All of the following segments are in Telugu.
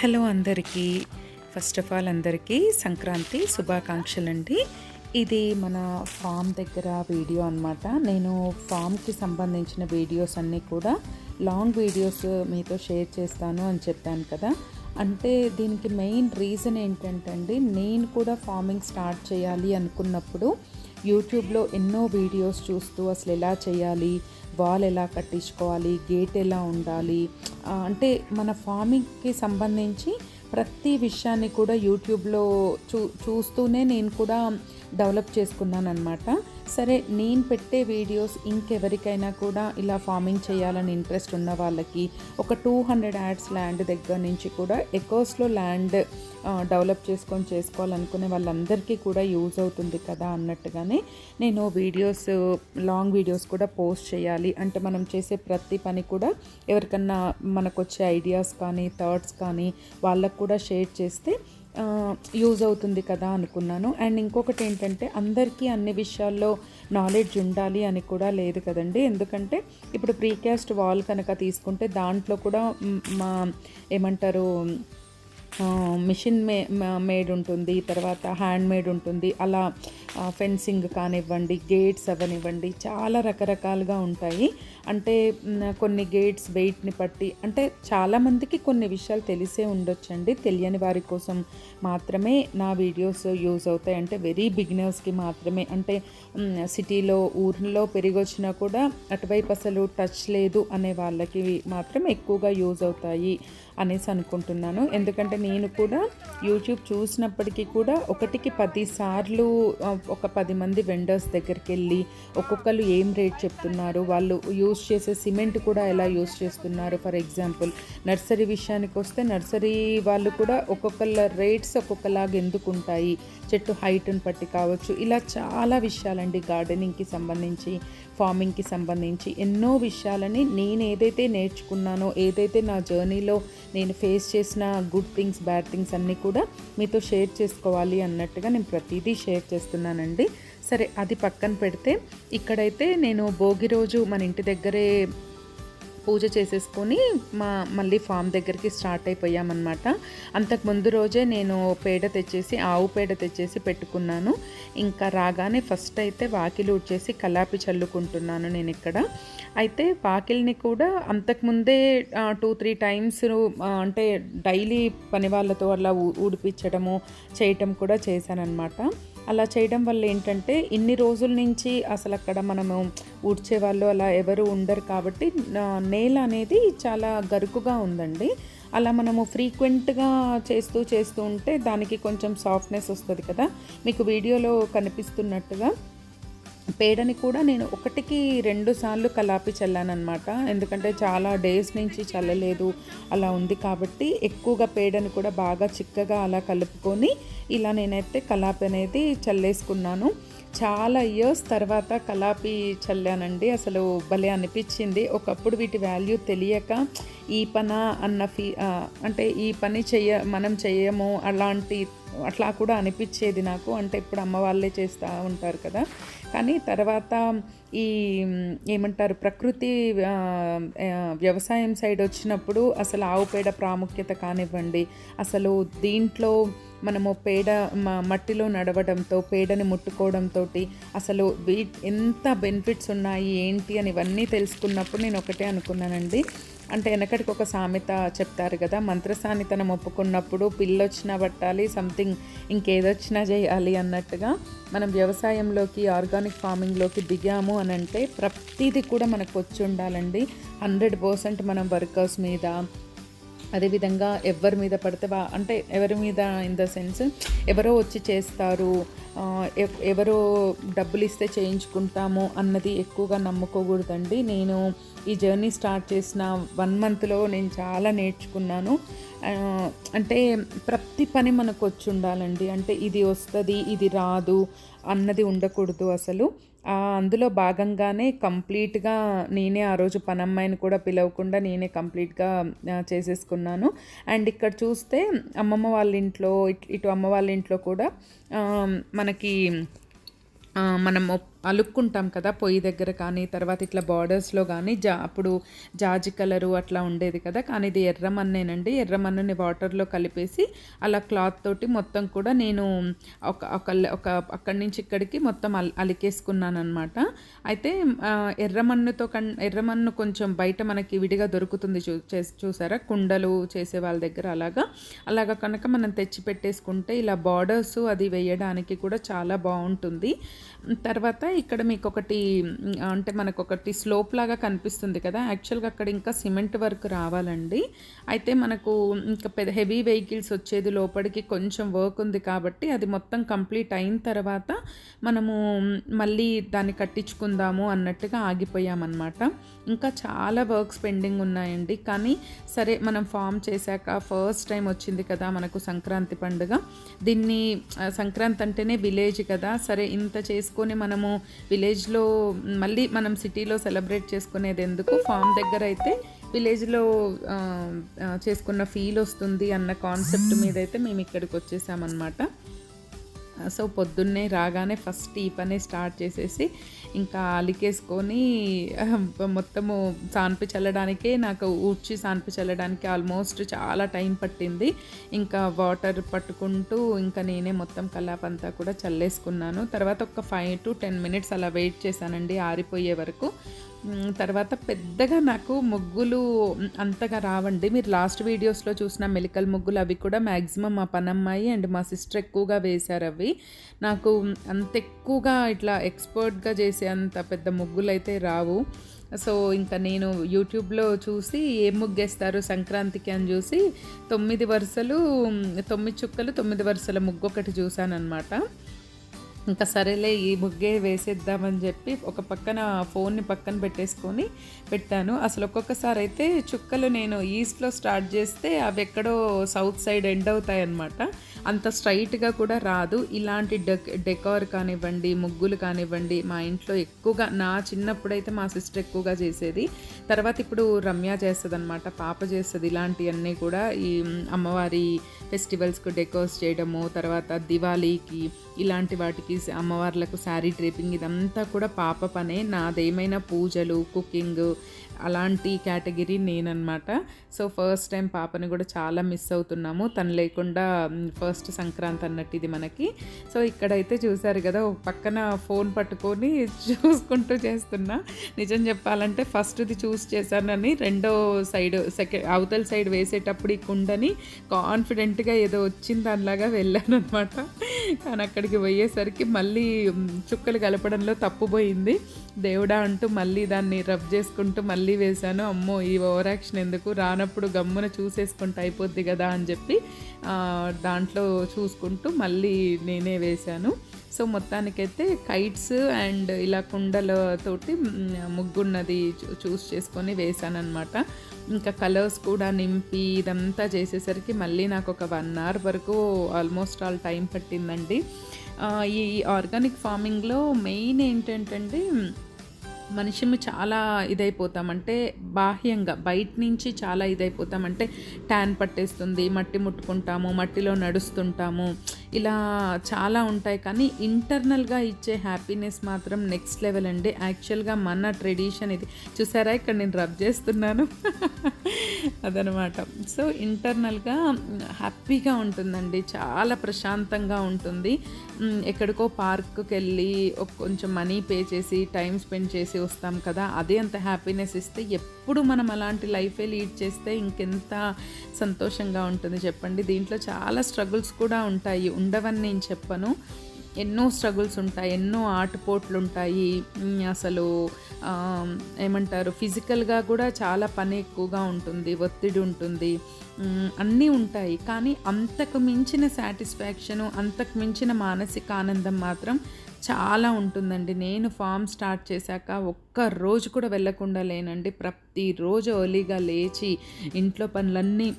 హలో అందరికీ. ఫస్ట్ ఆఫ్ ఆల్ అందరికీ సంక్రాంతి శుభాకాంక్షలండి. ఇది మన ఫామ్ దగ్గర వీడియో అనమాట నేను ఫామ్కి సంబంధించిన వీడియోస్ అన్నీ కూడా లాంగ్ వీడియోస్ మీతో షేర్ చేస్తాను అని చెప్పాను కదా. అంటే దీనికి మెయిన్ రీజన్ ఏంటంటే అండి నేను కూడా ఫార్మింగ్ స్టార్ట్ చేయాలి అనుకున్నప్పుడు యూట్యూబ్లో ఎన్నో వీడియోస్ చూస్తూ అసలు ఎలా చేయాలి వాల్ ఎలా కట్టించుకోవాలి గేట్ ఎలా ఉండాలి అంటే మన ఫార్మింగ్కి సంబంధించి ప్రతి విషయాన్ని కూడా యూట్యూబ్లో చూ చూస్తూనే నేను కూడా డెవలప్ చేసుకున్నాను అనమాట సరే నేను పెట్టే వీడియోస్ ఇంకెవరికైనా కూడా ఇలా ఫార్మింగ్ చేయాలని ఇంట్రెస్ట్ ఉన్న వాళ్ళకి ఒక టూ హండ్రెడ్ యాడ్స్ ల్యాండ్ దగ్గర నుంచి కూడా ఎకోస్లో ల్యాండ్ డెవలప్ చేసుకొని చేసుకోవాలనుకునే వాళ్ళందరికీ కూడా యూజ్ అవుతుంది కదా అన్నట్టుగానే నేను వీడియోస్ లాంగ్ వీడియోస్ కూడా పోస్ట్ చేయాలి. అంటే మనం చేసే ప్రతి పని కూడా ఎవరికన్నా మనకు వచ్చే ఐడియాస్ కానీ థాట్స్ కానీ వాళ్ళకు కూడా షేర్ చేస్తే యూజ్ అవుతుంది కదా అనుకున్నాను. అండ్ ఇంకొకటి ఏంటంటే అందరికీ అన్ని విషయాల్లో నాలెడ్జ్ ఉండాలి అని కూడా లేదు కదండి. ఎందుకంటే ఇప్పుడు ప్రీకాస్ట్ వాల్ కనుక తీసుకుంటే దాంట్లో కూడా మా ఏమంటారు మిషన్ మే మేడ్ ఉంటుంది తర్వాత హ్యాండ్ మేడ్ ఉంటుంది. అలా ఫెన్సింగ్ కానివ్వండి గేట్స్ అవనివ్వండి చాలా రకరకాలుగా ఉంటాయి. అంటే కొన్ని గేట్స్ వెయిట్ని బట్టి అంటే చాలామందికి కొన్ని విషయాలు తెలిసే ఉండొచ్చండి. తెలియని వారి కోసం మాత్రమే నా వీడియోస్ యూజ్ అవుతాయి. అంటే వెరీ బిగినర్స్కి మాత్రమే. అంటే సిటీలో ఊర్లో పెరిగొచ్చినా కూడా అటువైపు అసలు టచ్ లేదు అనే వాళ్ళకి మాత్రం ఎక్కువగా యూజ్ అవుతాయి. అనేసి అనుకుంటున్నాను. ఎందుకంటే నేను కూడా యూట్యూబ్ చూసినప్పటికీ కూడా ఒకటికి పదిసార్లు ఒక పది మంది వెండర్స్ దగ్గరికి వెళ్ళి ఒక్కొక్కరు ఏం రేట్ చెప్తున్నారు వాళ్ళు యూజ్ చేసే సిమెంట్ కూడా ఎలా యూజ్ చేస్తున్నారు. ఫర్ ఎగ్జాంపుల్ నర్సరీ విషయానికి వస్తే నర్సరీ వాళ్ళు కూడా ఒక్కొక్కళ్ళ రేట్స్ ఒక్కొక్కలాగా ఎందుకు ఉంటాయి? చెట్టు హైట్ని బట్టి కావచ్చు. ఇలా చాలా విషయాలండి గార్డెనింగ్కి సంబంధించి ఫార్మింగ్కి సంబంధించి. ఎన్నో విషయాలని నేను ఏదైతే నేర్చుకున్నానో ఏదైతే నా జర్నీలో నేను ఫేస్ చేసిన గుడ్ థింగ్స్ బ్యాడ్ థింగ్స్ అన్నీ కూడా మీతో షేర్ చేసుకోవాలి అన్నట్టుగా నేను ప్రతిదీ షేర్ చేస్తున్నానండి. సరే అది పక్కన పెడితే ఇక్కడైతే నేను భోగి రోజు మన ఇంటి దగ్గరే పూజ చేసేసుకొని మా మళ్ళీ ఫామ్ దగ్గరికి స్టార్ట్ అయిపోయామన్నమాట. అంతకు ముందు రోజే నేను పేడ తెచ్చేసి ఆవు పేడ తెచ్చేసి పెట్టుకున్నాను. ఇంకా రాగానే ఫస్ట్ అయితే వాకిలు ఉడ్చేసి కలాపి చల్లుకుంటున్నాను నేను ఇక్కడ. అయితే వాకిల్ని కూడా అంతకుముందే టూ త్రీ టైమ్స్ అంటే డైలీ పని వాళ్ళతో అలా ఊ- ఊడిపించడము చేయటం కూడా చేశానన్నమాట. అలా చేయడం వల్ల ఏంటంటే ఇన్ని రోజుల నుంచి అసలు అక్కడ మనము ఊడ్చే వాళ్ళు అలా ఎవరు ఉండరు కాబట్టి నేల అనేది చాలా గరుకుగా ఉందండి. అలా మనము ఫ్రీక్వెంట్గా చేస్తూ చేస్తూ ఉంటే దానికి కొంచెం సాఫ్ట్నెస్ వస్తుంది కదా. మీకు వీడియోలో కనిపిస్తున్నట్టుగా పేడని కూడా నేను ఒకటికి రెండు సార్లు కలాపి చల్లానమాట ఎందుకంటే చాలా డేస్ నుంచి చల్లలేదు అలా ఉంది కాబట్టి ఎక్కువగా పేడని కూడా బాగా చిక్కగా అలా కలుపుకొని ఇలా నేనైతే కలాపి అనేది చల్లేసుకున్నాను. చాలా ఇయర్స్ తర్వాత కలాపి చల్లానండి. అసలు భలే అనిపించింది. ఒకప్పుడు వీటి వాల్యూ తెలియక ఈ పన అన్న ఫీ అంటే ఈ పని చెయ్య మనం చెయ్యము అలాంటి అట్లా కూడా అనిపించేది నాకు. అంటే ఇప్పుడు అమ్మ వాళ్ళే చేస్తూ ఉంటారు కదా. కానీ తర్వాత ఈ ఏమంటారు ప్రకృతి వ్యవసాయం సైడ్ వచ్చినప్పుడు అసలు ఆవు పేడ ప్రాముఖ్యత కానివ్వండి అసలు దీంట్లో మనము పేడ మట్టిలో నడవడంతో పేడని ముట్టుకోవడంతో అసలు వీ ఎంత బెనిఫిట్స్ ఉన్నాయి ఏంటి అని ఇవన్నీ తెలుసుకున్నప్పుడు నేను ఒకటే అనుకున్నానండి. అంటే వెనకటికి ఒక సామెత చెప్తారు కదా మంత్రసానితనం ఒప్పుకున్నప్పుడు పిల్లొచ్చినా పట్టాలి సంథింగ్ ఇంకేదొచ్చినా చేయాలి అన్నట్టుగా మనం వ్యవసాయంలోకి ఆర్గానిక్ ఫార్మింగ్లోకి దిగాము అని అంటే ప్రతిదీ కూడా మనకు వచ్చి ఉండాలండి. హండ్రెడ్ పర్సెంట్ మనం వర్కర్స్ మీద అదేవిధంగా ఎవరి మీద పడితే వా అంటే ఎవరి మీద ఇన్ ద సెన్స్ ఎవరో వచ్చి చేస్తారు ఎవరో డబ్బులు ఇస్తే చేయించుకుంటాము అన్నది ఎక్కువగా నమ్ముకోకూడదండి. నేను ఈ జర్నీ స్టార్ట్ చేసిన వన్ మంత్లో నేను చాలా నేర్చుకున్నాను. అంటే ప్రతి పని మనకు వచ్చి ఉండాలండి. అంటే ఇది వస్తుంది ఇది రాదు అన్నది ఉండకూడదు అసలు. అందులో భాగంగానే కంప్లీట్గా నేనే ఆ రోజు పనమ్మాయిని కూడా పిలవకుండా నేనే కంప్లీట్గా చేసేసుకున్నాను. అండ్ ఇక్కడ చూస్తే అమ్మమ్మ వాళ్ళ ఇంట్లో ఇట్- ఇటు అమ్మ వాళ్ళ ఇంట్లో కూడా మనకి మనము మనం అలుక్కుంటాం కదా పొయ్యి దగ్గర కానీ తర్వాత ఇట్లా బార్డర్స్లో కానీ జా అప్పుడు జాజి కలరు అట్లా ఉండేది కదా. కానీ ఇది ఎర్రమన్నేనండి. ఎర్రమన్నుని వాటర్లో కలిపేసి అలా క్లాత్ తోటి మొత్తం కూడా నేను ఒక ఒక ఒక అక్కడి నుంచి ఇక్కడికి మొత్తం అల్ అలికేసుకున్నాను అయితే ఎర్రమన్నుతో కన్ ఎర్రమన్ను కొంచెం బయట మనకి విడిగా దొరుకుతుంది చూ చూసారా? కుండలు చేసే వాళ్ళ దగ్గర అలాగా. అలాగా కనుక మనం తెచ్చి పెట్టేసుకుంటే ఇలా బార్డర్స్ అది వేయడానికి కూడా చాలా బాగుంటుంది. తర్వాత ఇక్కడ మీకు ఒకటి అంటే మనకు ఒకటి స్లోప్ లాగా కనిపిస్తుంది కదా. యాక్చువల్గా అక్కడ ఇంకా సిమెంట్ వర్క్ రావాలండి. అయితే మనకు ఇంకా పెద్ద హెవీ వెహికల్స్ వచ్చేది లోపలికి కొంచెం వర్క్ ఉంది కాబట్టి అది మొత్తం కంప్లీట్ అయిన తర్వాత మనము మళ్ళీ దాన్ని కట్టించుకుందాము అన్నట్టుగా ఆగిపోయామన్నమాట. ఇంకా చాలా వర్క్స్ పెండింగ్ ఉన్నాయండి. కానీ సరే మనం ఫామ్ చేశాక ఫస్ట్ టైం వచ్చింది కదా మనకు సంక్రాంతి పండుగ. దీన్ని సంక్రాంతి అంటేనే విలేజ్ కదా. సరే ఇంత చేసుకొని మనము విలేజ్లో మళ్ళీ మనం సిటీలో సెలబ్రేట్ చేసుకునేది ఎందుకు? ఫామ్ దగ్గర అయితే విలేజ్లో చేసుకున్న ఫీల్ వస్తుంది అన్న కాన్సెప్ట్ మీద అయితే మేము ఇక్కడికి వచ్చేసామన్నమాట. సో పొద్దున్నే రాగానే ఫస్ట్ ఈ పని స్టార్ట్ చేసేసి ఇంకా అలికేసుకొని మొత్తము సాన్పి చల్లడానికే నాకు ఊడ్చి సాన్పి చల్లడానికి ఆల్మోస్ట్ చాలా టైం పట్టింది. ఇంకా వాటర్ పట్టుకుంటూ ఇంకా నేనే మొత్తం కలాపంతా కూడా చల్లేసుకున్నాను. తర్వాత ఒక ఫైవ్ టు టెన్ మినిట్స్ అలా వెయిట్ చేశానండి ఆరిపోయే వరకు. తర్వాత పెద్దగా నాకు ముగ్గులు అంతగా రావండి. మీరు లాస్ట్ వీడియోస్లో చూసిన మెలికల్ ముగ్గులు అవి కూడా మ్యాక్సిమం మా పనమ్మాయి అండ్ మా సిస్టర్ ఎక్కువగా వేశారు అవి. నాకు అంత ఎక్కువగా ఇట్లా ఎక్స్పర్ట్గా చేసే అంత పెద్ద ముగ్గులు అయితే రావు. సో ఇంకా నేను యూట్యూబ్లో చూసి ఏ ముగ్గేస్తారు సంక్రాంతికి అని చూసి తొమ్మిది వరుసలు తొమ్మిది చుక్కలు తొమ్మిది వరుసల ముగ్గు ఒకటి చూశాను ఇంకా సరేలే ఈ ముగ్గే వేసేద్దామని చెప్పి ఒక పక్కన ఫోన్ని పక్కన పెట్టేసుకొని పెట్టాను. అసలు ఒక్కొక్కసారి అయితే చుక్కలు నేను ఈస్ట్లో స్టార్ట్ చేస్తే అవి ఎక్కడో సౌత్ సైడ్ ఎండ్ అవుతాయి అన్నమాట అంత స్ట్రైట్గా కూడా రాదు. ఇలాంటి డెక్ డెకార్ కానివ్వండి ముగ్గులు కానివ్వండి మా ఇంట్లో ఎక్కువగా నా చిన్నప్పుడైతే మా సిస్టర్ ఎక్కువగా చేసేది. తర్వాత ఇప్పుడు రమ్య చేస్తుంది అనమాట పాప చేస్తుంది ఇలాంటివన్నీ కూడా. ఈ అమ్మవారి ఫెస్టివల్స్కు డెకోర్స్ చేయడము తర్వాత దివాళీకి ఇలాంటి వాటికి అమ్మవార్లకు శారీ డ్రేపింగ్ ఇదంతా కూడా పాప పనే. నాదేమైనా పూజలు కుకింగ్ అలాంటి కేటగిరీ నేననమాట సో ఫస్ట్ టైం పాపని కూడా చాలా మిస్ అవుతున్నాము. తను లేకుండా ఫస్ట్ సంక్రాంతి అన్నట్టు ఇది మనకి. సో ఇక్కడైతే చూసారు కదా పక్కన ఫోన్ పట్టుకొని చూసుకుంటూ చేస్తున్నా. నిజం చెప్పాలంటే ఫస్ట్ది చూస్ చేశానని రెండో సైడ్ సెకండ్ అవతల సైడ్ వేసేటప్పుడు ఈ కుండని కాన్ఫిడెంట్గా ఏదో వచ్చింది దానిలాగా వెళ్ళాను అనమాట కానీ అక్కడికి పోయేసరికి మళ్ళీ చుక్కలు కలపడంలో తప్పుపోయింది దేవుడా అంటూ మళ్ళీ దాన్ని రబ్ చేసుకుంటూ మళ్ళీ వేశాను. అమ్మో ఈ ఓవర్ యాక్షన్ ఎందుకు? రానప్పుడు గమ్మున చూసేసుకుంటూ అయిపోద్ది కదా అని చెప్పి దాంట్లో చూసుకుంటూ మళ్ళీ నేనే వేశాను. సో మొత్తానికైతే కైట్స్ అండ్ ఇలా కుండలతోటి ముగ్గున్నది చూస్ చేసుకొని వేశానమాట ఇంకా కలర్స్ కూడా నింపి ఇదంతా చేసేసరికి మళ్ళీ నాకు ఒక వన్ అవర్ వరకు ఆల్మోస్ట్ ఆల్ టైం పట్టిందండి. ఈ ఆర్గానిక్ ఫార్మింగ్లో మెయిన్ ఏంటంటే మనిషిని చాలా ఇదైపోతామంటే బాహ్యంగా బయట నుంచి చాలా ఇదైపోతామంటే ట్యాన్ పట్టేస్తుంది మట్టి ముట్టుకుంటాము మట్టిలో నడుస్తుంటాము. ఇలా చాలా ఉంటాయి కానీ ఇంటర్నల్గా ఇచ్చే హ్యాపీనెస్ మాత్రం నెక్స్ట్ లెవెల్ అండి. యాక్చువల్గా మన ట్రెడిషన్ ఇది. చూసారా? ఇక్కడ నేను రబ్ చేస్తున్నాను. అదనమాట. సో ఇంటర్నల్గా హ్యాపీగా ఉంటుందండి. చాలా ప్రశాంతంగా ఉంటుంది. ఎక్కడికో పార్క్కి వెళ్ళి కొంచెం మనీ పే చేసి టైం స్పెండ్ చేసి వస్తాం కదా అదే అంత హ్యాపీనెస్ ఇస్తే ఎప్పుడు మనం అలాంటి లైఫే లీడ్ చేస్తే ఇంకెంత సంతోషంగా ఉంటుంది చెప్పండి. దీంట్లో చాలా స్ట్రగుల్స్ కూడా ఉంటాయి. ఉండవని నేను చెప్పను. ఎన్నో స్ట్రగుల్స్ ఉంటాయి ఎన్నో ఆటుపోట్లు ఉంటాయి అసలు ఏమంటారు ఫిజికల్గా కూడా చాలా పని ఎక్కువగా ఉంటుంది ఒత్తిడి ఉంటుంది. అన్నీ ఉంటాయి. కానీ అంతకు మించిన సాటిస్ఫాక్షను అంతకు మించిన మానసిక ఆనందం మాత్రం చాలా ఉంటుందండి. నేను ఫామ్ స్టార్ట్ చేశాక ఒక్క రోజు కూడా వెళ్ళకుండా లేనండి. ప్రతిరోజు ఓలీగా లేచి ఇంట్లో పనులన్నీ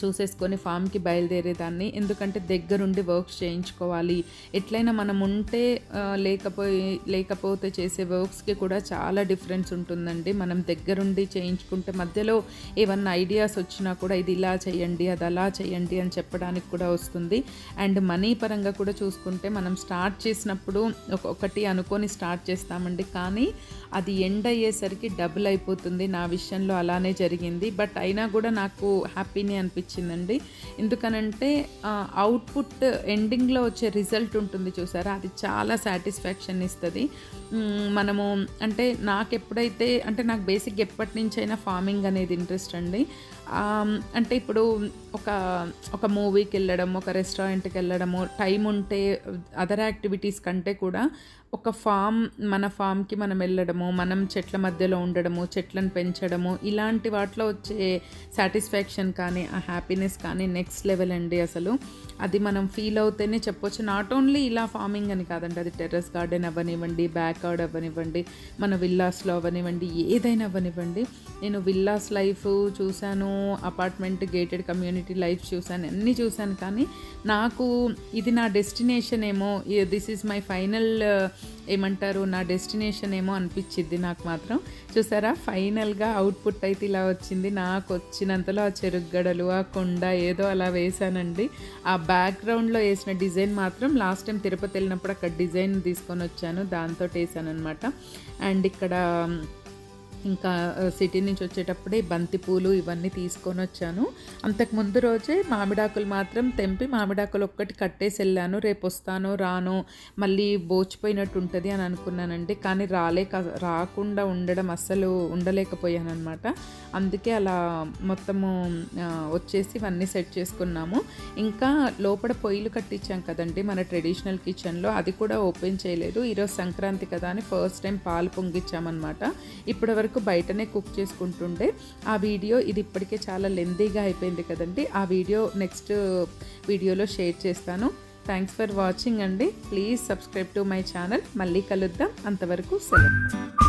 చూసేసుకొని ఫామ్కి బయలుదేరేదాన్ని. ఎందుకంటే దగ్గరుండి వర్క్స్ చేయించుకోవాలి. ఎట్లయినా మనం ఉంటే లేకపోయి లేకపోతే చేసే వర్క్స్కి కూడా చాలా డిఫరెన్స్ ఉంటుందండి. మనం దగ్గరుండి చేయించుకుంటే మధ్యలో ఏమన్నా ఐడియాస్ వచ్చినా కూడా ఇది ఇలా చేయండి అది అలా చేయండి అని చెప్పడానికి కూడా వస్తుంది. అండ్ మనీ పరంగా కూడా చూసుకుంటే మనం స్టార్ట్ చేసినప్పుడు ఒకటి అనుకొని స్టార్ట్ చేస్తామండి. కానీ అది ఎండ్ అయ్యేసరికి డబుల్ అయిపోతుంది. నా విషయంలో అలానే జరిగింది. బట్ అయినా కూడా నాకు హ్యాపీని అనిపించిందండి ఎందుకనంటే అవుట్పుట్ ఎండింగ్లో వచ్చే రిజల్ట్ ఉంటుంది చూసారా? అది చాలా సాటిస్ఫాక్షన్ ఇస్తుంది. మనము అంటే నాకు ఎప్పుడైతే అంటే నాకు బేసిక్ ఎప్పటి నుంచైనా ఫార్మింగ్ అనేది ఇంట్రెస్ట్ అండి. అంటే ఇప్పుడు ఒక ఒక మూవీకి వెళ్ళడం ఒక రెస్టారెంట్కి వెళ్ళడము టైం ఉంటే అదర్ యాక్టివిటీస్ కంటే కూడా ఒక ఫామ్ మన ఫామ్కి మనం వెళ్ళడము మనం చెట్ల మధ్యలో ఉండడము చెట్లను పెంచడము ఇలాంటి వాటిలో వచ్చే సాటిస్ఫాక్షన్ కానీ ఆ హ్యాపీనెస్ కానీ నెక్స్ట్ లెవెల్ అండి అసలు. అది మనం ఫీల్ అవుతేనే చెప్పొచ్చు. నాట్ ఓన్లీ ఇలా ఫార్మింగ్ అని కాదండి అది టెర్రస్ గార్డెన్ అవ్వనివ్వండి బ్యాక్యార్డ్ అవ్వనివ్వండి మన విల్లాస్లో అవ్వనివ్వండి ఏదైనా అవ్వనివ్వండి. నేను విల్లాస్ లైఫ్ చూశాను అపార్ట్మెంట్ గేటెడ్ కమ్యూనిటీ లైఫ్ చూశాను అన్నీ చూశాను. కానీ నాకు ఇది నా డెస్టినేషన్ ఏమో దిస్ ఈజ్ మై ఫైనల్ ఏమంటారు నా డెస్టినేషన్ ఏమో అనిపించింది నాకు మాత్రం. చూసారా? ఫైనల్గా అవుట్పుట్ అయితే ఇలా వచ్చింది. నాకు వచ్చినంతలో ఆ చెరుగ్గడలు ఆ కొండ ఏదో అలా వేశానండి. ఆ బ్యాక్గ్రౌండ్లో వేసిన డిజైన్ మాత్రం లాస్ట్ టైం తిరుపతి వెళ్ళినప్పుడు అక్కడ డిజైన్ తీసుకొని వచ్చాను. దాంతో వేసాను అనమాట అండ్ ఇక్కడ ఇంకా సిటీ నుంచి వచ్చేటప్పుడే బంతి పూలు ఇవన్నీ తీసుకొని వచ్చాను. అంతకు ముందు రోజే మామిడాకులు మాత్రం తెంపి మామిడాకులు ఒక్కటి కట్టేసి వెళ్ళాను. రేపు వస్తాను రాను మళ్ళీ బోచిపోయినట్టు ఉంటుంది అని అనుకున్నానండి. కానీ రాలేక రాకుండా ఉండడం అస్సలు ఉండలేకపోయాను అనమాట అందుకే అలా మొత్తము వచ్చేసి ఇవన్నీ సెట్ చేసుకున్నాము. ఇంకా లోపల పొయ్యిలు కట్టించాం కదండి మన ట్రెడిషనల్ కిచెన్లో. అది కూడా ఓపెన్ చేయలేదు. ఈరోజు సంక్రాంతి కదా అని ఫస్ట్ టైం పాలు పొంగిచ్చామన్నమాట. ఇప్పటివరకు వరకు బయటనే కుక్ చేసుకుంటుండే. ఆ వీడియో ఇది ఇప్పటికే చాలా లెందీగా అయిపోయింది కదండి. ఆ వీడియో నెక్స్ట్ వీడియోలో షేర్ చేస్తాను. థ్యాంక్స్ ఫర్ వాచింగ్ అండి. Please subscribe to my channel మళ్ళీ కలుద్దాం. అంతవరకు సెలవు.